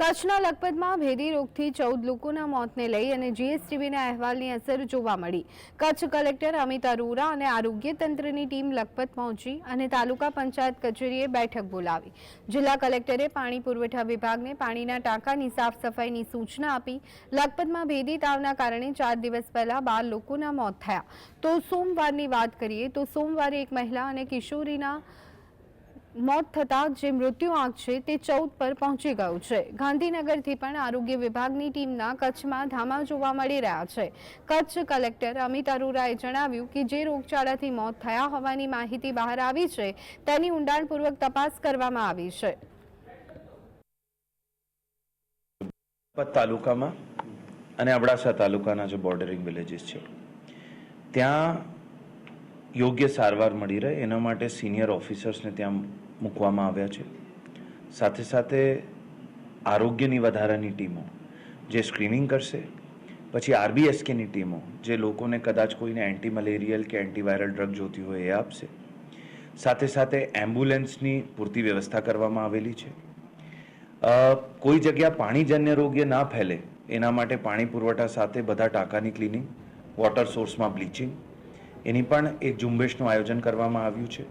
કચ્છના લખપતમાં ભેદી રોગથી ચૌદ લોકોના મોતને લઈ અને જીએસટીબીના અહેવાલની અસર જોવા મળી. કચ્છ કલેક્ટર અમિત અરોરા અને આરોગ્ય તંત્રની ટીમ લખપત પહોંચી અને તાલુકા પંચાયત કચેરીએ બેઠક બોલાવી. જિલ્લા કલેક્ટરે પાણી પુરવઠા વિભાગને પાણીના ટાંકાની સાફ સફાઈની સૂચના આપી. લખપતમાં ભેદી તાવના કારણે ચાર દિવસ પહેલા બાર લોકોના મોત થયા. તો સોમવારની વાત કરીએ તો સોમવારે એક મહિલા અને કિશોરીના મોત થતાં જે મૃત્યુ આંક છે તે ચૌદ પર પહોંચી ગયું છે. ગાંધીનગરથી પણ આરોગ્ય વિભાગની ટીમના કચ્છમાં ધામા જોવા મળી રહ્યા છે. કચ્છ કલેક્ટર અમિત અરોરાએ જણાવ્યું કે જે રોગચાળાથી મોત થયા હોવાની માહિતી બહાર આવી છે, તેની ઊંડાણપૂર્વક તપાસ કરવામાં આવી છે. તાલુકામાં અને અબડાસા તાલુકાના જે બોર્ડરિંગ વિલેજીસ છે, ત્યાં યોગ્ય સારવાર મળી રહે. એના માટે સિનિયર ઓફિસર્સને ત્યાં મૂકવામાં આવ્યા છે. સાથે સાથે આરોગ્યની વધારાની ટીમો જે સ્ક્રીનિંગ કરશે, પછી આરબીએસકેની ટીમો જે લોકોને કદાચ કોઈને એન્ટી મલેરિયલ કે એન્ટીવાયરલ ડ્રગ જોતી હોય એ આપશે. સાથે સાથે એમ્બ્યુલન્સની પૂરતી વ્યવસ્થા કરવામાં આવેલી છે. કોઈ જગ્યા પાણીજન્ય રોગ્ય ના ફેલે, એના માટે પાણી પુરવઠા સાથે બધા ટાંકાની ક્લિનિંગ, વોટર સોર્સમાં બ્લીચિંગ, એની પણ એક ઝુંબેશનું આયોજન કરવામાં આવ્યું છે.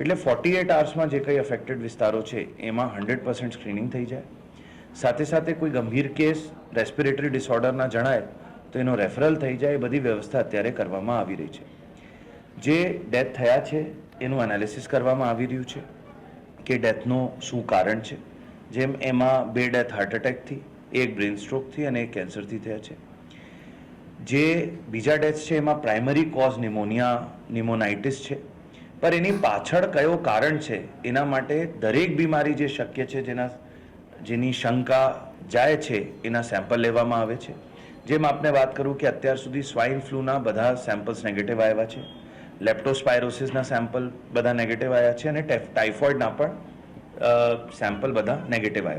એટલે ફોર્ટી એટ આવર્સમાં જે કંઈ અફેક્ટેડ વિસ્તારો છે, એમાં હંડ્રેડ પર્સન્ટ સ્ક્રીનિંગ થઈ જાય. સાથે સાથે કોઈ ગંભીર કેસ રેસ્પિરેટરી ડિસઓર્ડરના જણાય, તો એનો રેફરલ થઈ જાય, એ બધી વ્યવસ્થા અત્યારે કરવામાં આવી રહી છે. જે ડેથ થયા છે, એનું એનાલિસિસ કરવામાં આવી રહ્યું છે કે ડેથનું શું કારણ છે. જેમ એમાં બે ડેથ હાર્ટ એટેકથી એક બ્રેન સ્ટ્રોકથી અને એક કેન્સરથી થયા છે. જે બીજા ડેથ છે, એમાં પ્રાઇમરી કોઝ નિમોનિયા નિમોનાઇટિસ છે. પણ એની પાછળ કયો કારણ છે, એના માટે દરેક બીમારી જે શક્ય છે, જેના, જેની શંકા જાય છે, એના સેમ્પલ લેવામાં આવે છે. જેમ આપને વાત કરું કે અત્યાર સુધી સ્વાઇન ફ્લૂના બધા સેમ્પલ્સ નેગેટિવ આવ્યા છે. લેપ્ટોસ્પાયરોસિસના સેમ્પલ બધા નેગેટિવ આવ્યા છે અને ટાઇફોઇડના પણ સેમ્પલ બધા નેગેટિવ આવ્યા